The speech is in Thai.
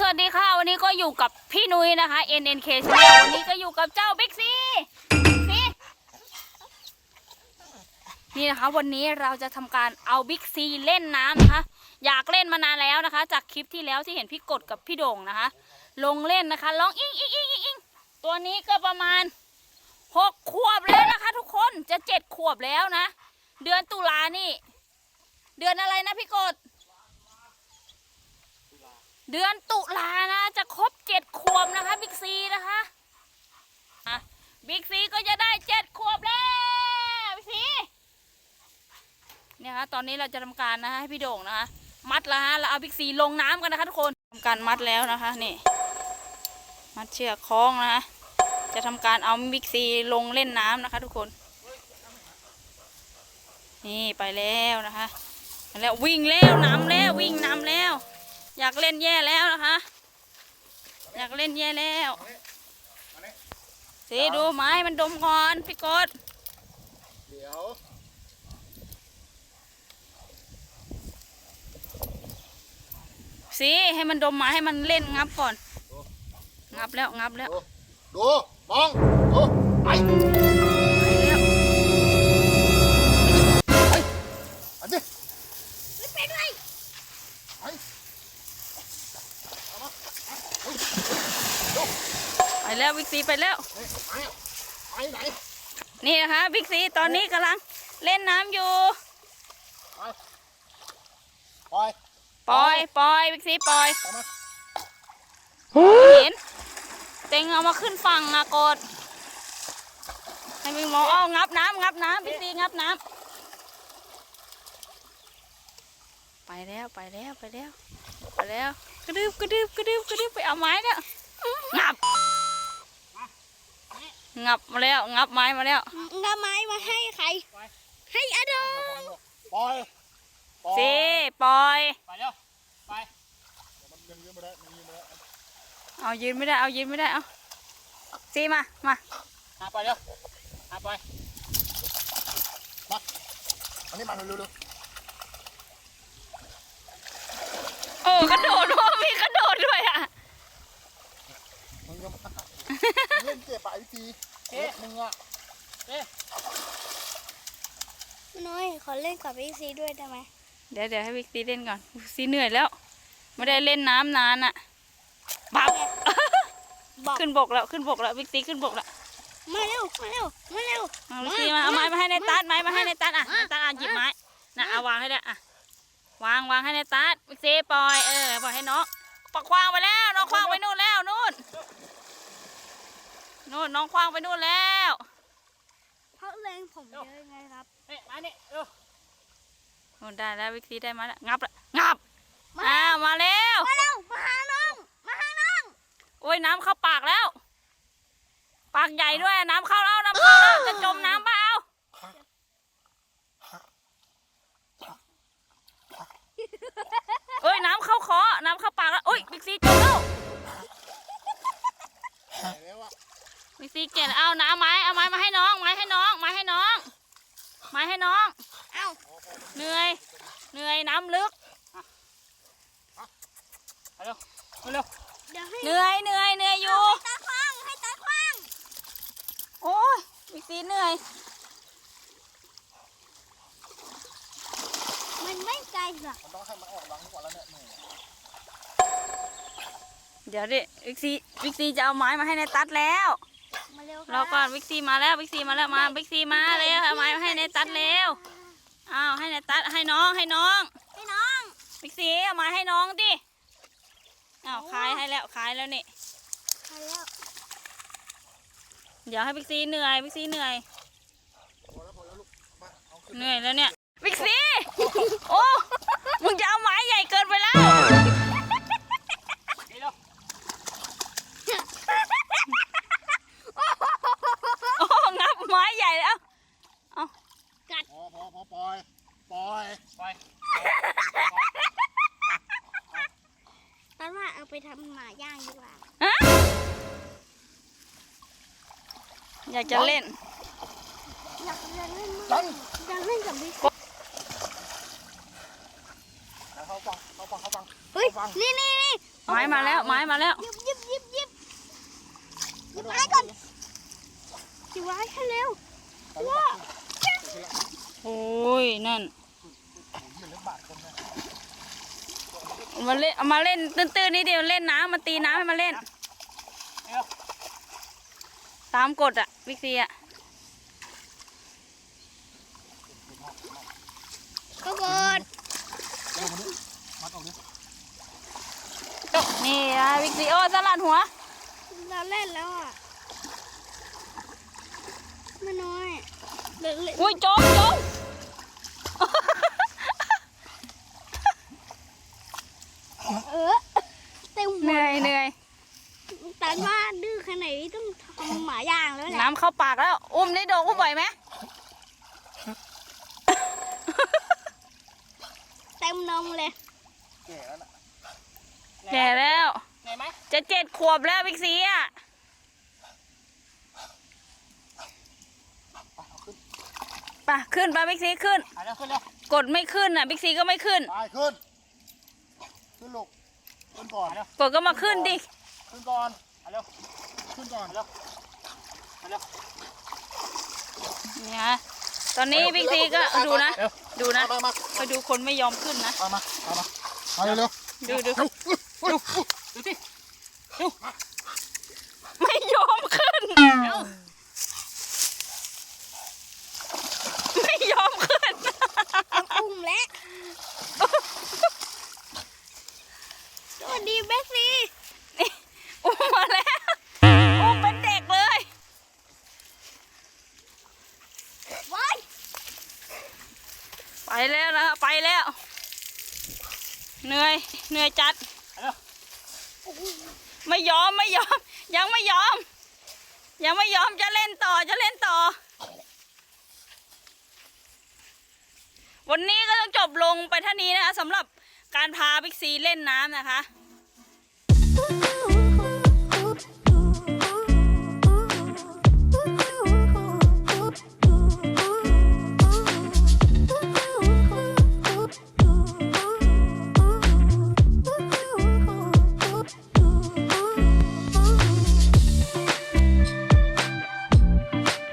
สวัสดีค่ะ วันนี้ก็อยู่กับพี่นุ้ยนะคะ NNK Channel วันนี้ก็อยู่กับเจ้าบิ๊กซีนี่นี่นะคะ วันนี้เราจะทำการเอาบิ๊กซีเล่นน้ำนะคะ อยากเล่นมานานแล้วนะคะ จากคลิปที่แล้วที่เห็นพี่กดกับพี่โด่งนะคะ ลงเล่นนะคะร้องอิงอิงอิงอิงอิงตัวนี้ก็ประมาณหกขวบแล้วนะคะ ทุกคนจะเจ็ดขวบแล้วนะ เดือนตุลานี่ เดือนอะไรนะพี่กด เดือนตุลานะ จะครบเจ็ดขวบนะคะบิ๊กซีนะคะบิ๊กซีก็จะได้เจ็ดขวบแล้วบิ๊กซีเนี่ยคะตอนนี้เราจะทำการนะให้พี่โด่งนะคะมัดแล้วฮะเราเอาบิ๊กซีลงน้ำกันนะคะทุกคนทำการมัดแล้วนะคะนี่มัดเชือกคล้องนะคะจะทำการเอาบิ๊กซีลงเล่นน้ำนะคะ ทุกคน นี่ไปแล้วนะคะไปแล้ววิ่งแล้วน้ำแล้ววิ่งน้ำแล้ว อยากเล่นแย่แล้วนะคะ อยากเล่นแย่แล้วสีดูไม้มันดมก่อนพี่กดเดี๋ยวสีให้มันดมไม้ให้มันเล่นงับก่อน งับแล้วงับแล้ว ดูดูมอง ดู ไปไปแล้วอันนี้ไปด้วย ไปเอามา ไป แล้วบิ๊กซีไปแล้วเฮ้ยไปไปไหนนี่นะคะบิ๊กซีตอนนี้กำลังเล่นน้ำอยู่ปล่อยปล่อยปล่อยบิ๊กซีปล่อยเอามาเห็นเต็งเอามาขึ้นฝั่งอะกดให้พี่หมอเอางับน้ำงับน้ำบิ๊กซีงับน้ำไปแล้วไปแล้วไปแล้วไปแล้วกระดึบกระดึบกระดึบกระดึบไปเอาไม้เนี่ยงับ งับมาแล้ว งับไม้มาแล้วน้ำไม้มาให้ใคร ให้อดงปล่อยปล่อยซีปล่อย ไปเร็วไปเดี๋ยวมันยังยืนไม่ได้มันยืนไม่ได้เอายืนไม่ได้เอายืนไม่ได้เอาซีมา มาหาไปเร็วหาไปมาอันนี้มาเร็วๆเร็วโอ้กระโดดด้วยมีกระโดดด้วยอะมึงก็มาเล่นเจ็บปะไอ้ที เอ๊ะมึงอะน้อยขอเล่นกับพี่ซีด้วยได้ไหมเดี๋ยวเดี๋ยวให้บิ๊กซีเล่นก่อนซีเหนื่อยแล้วไม่ได้เล่นน้ำนานอะบับบอกขึ้นบกแล้วขึ้นบกแล้วบิ๊กซีขึ้นบกแล้วมาเร็วมาเร็วมาเร็วเอาบิ๊กซีมาเอาไม้มาให้ในตัดไม้มาให้ในตัดอะมาในตัดอะหยิบไม้น่ะเอาวางให้ได้อะวางวางให้ในตัดบิ๊กซีปล่อยเออปล่อยให้น้องปักควางไปแล้วน้องควางไปนู่นแล้วนู่น นู่นน้องควางไปนู่นแล้วเพราะแรงผมเยอะไงครับเฮ้ยมาเนี่ยเร็วนู่นได้แล้วบิ๊กซีได้มาแล้วงับละงับอ้าวมาแล้วมาเร็วมาหาน้องมาหาน้องโอ้ยน้ำเข้าปากแล้ว ปากใหญ่ด้วยน้ำเข้าแล้วน้ำเข้าแล้วจะจมน้ำเปล่าเอ้ยน้ำเข้าคอน้ำเข้าปากแล้วโอ้ยบิ๊กซีจมแล้ว ไปแล้วอะบิ๊กซีเก่งเอาน้ำไม้เอาไม้มาให้น้องไม้ให้น้องไม้ให้น้องไม้ให้น้องเอ้าเหนื่อยเหนื่อยน้ำลึกเร็วเร็วเดี๋ยวให้เหนื่อยเหนื่อยเหนื่อยอยู่ตาคว้างให้ตาคว้างโอ้ยบิ๊กซีเหนื่อย มันไม่ไกลหรอกมันต้องให้มันออกรังก่อนแล้วเนี่ยนี่เดี๋ยวดิบิ๊กซีบิ๊กซีจะเอาไม้มาให้ในตัดแล้วมา เร็วรอก่อนบิ๊กซีมาแล้วบิ๊กซีมาแล้วมาบิ๊กซีมาแล้วเอาไม้มาให้ในตัดแล้วอ้าวให้ในตัดให้น้องให้น้องให้น้องบิ๊กซีเอามาให้น้องดิอ้าวขายให้แล้วขายแล้วนี่มาแล้วเดี๋ยวให้บิ๊กซีเหนื่อยบิ๊กซีเหนื่อยพอแล้วพอแล้วลูกมาเอาขึ้นเหนื่อยแล้วเนี่ยบิ๊กซีโอ้มึงจะเอาไม้ใหญ่เกินไปแล้วนี่เร็ว โอ้งับไม้ใหญ่แล้ว พอพอพอปล่อยปล่อยปล่อย ตอน ว่าเอาไปทำหมาย่างดีกว่า ฮะอยากจะเล่น อยากเล่นเล่นจังอยากเล่นกับพี่ซีเขาฟังเขาฟังเขาฟังเฮ้ยฟังนี่นี่นี่ไม้มาแล้ว ไม้มาแล้วยิบยิบยิบยิบยิบไม้ก่อนยิบไม้ให้เร็วว้าโอ้ย นั่นเอา มาเล่นเอามาเล่นตื้นๆนี่เดียวเล่นน้ำมาตีน้ำให้มาเล่น ตามกฎอะวิกซีอะก็กดมัดออกดินี่นะวิกซีโอ้สลัดหัว เราเล่นแล้วอะไม่น้อยเล่นเล่นอุ้ยโจมโจม เออเต็มเหนื่อยเหนื่อยตันว่าดื้อขนาดนี้ต้องทำหมาย่างแล้วแหละน้ำเข้าปากแล้ว อุ้มได้โดงอุ้มไหวไหมเต็มนมเลยแก่แล้วน่ะแก่แล้วไหนไหมจะเจ็ดขวบแล้ววิกซีอะไปขึ้นไปวิกซีขึ้นอะเร็วขึ้นเร็วกดไม่ขึ้นอะบิ๊กซีก็ไม่ขึ้น ไปขึ้น ขึ้นลูกขึ้นก่อนกดก็มาขึ้นดิ ขึ้นก่อนอะเร็วขึ้นก่อนเร็วอะเร็วเนี่ยฮะตอนนี้บิ๊กซีก็ดูนะดูนะมามาไปดูคนไม่ยอมขึ้นนะ มามามามามาเร็วดูดูดูสิดูไม่ยอมขึ้น ไม่ยอมขึ้น ต้องอุ้มแล้วสวัสดีเบสซี่ นี่อุ้มมาแล้วอุ้มเป็นเด็กเลย ว้าย ไปแล้วนะไปแล้ว เหนื่อยเหนื่อยจัด ไม่ยอมไม่ยอม ยังไม่ยอม ยังไม่ยอมจะเล่นต่อจะเล่นต่อ วันนี้ก็ต้องจบลงไปเท่านี้นะคะสำหรับการพาบิ๊กซีเล่นน้ำนะคะ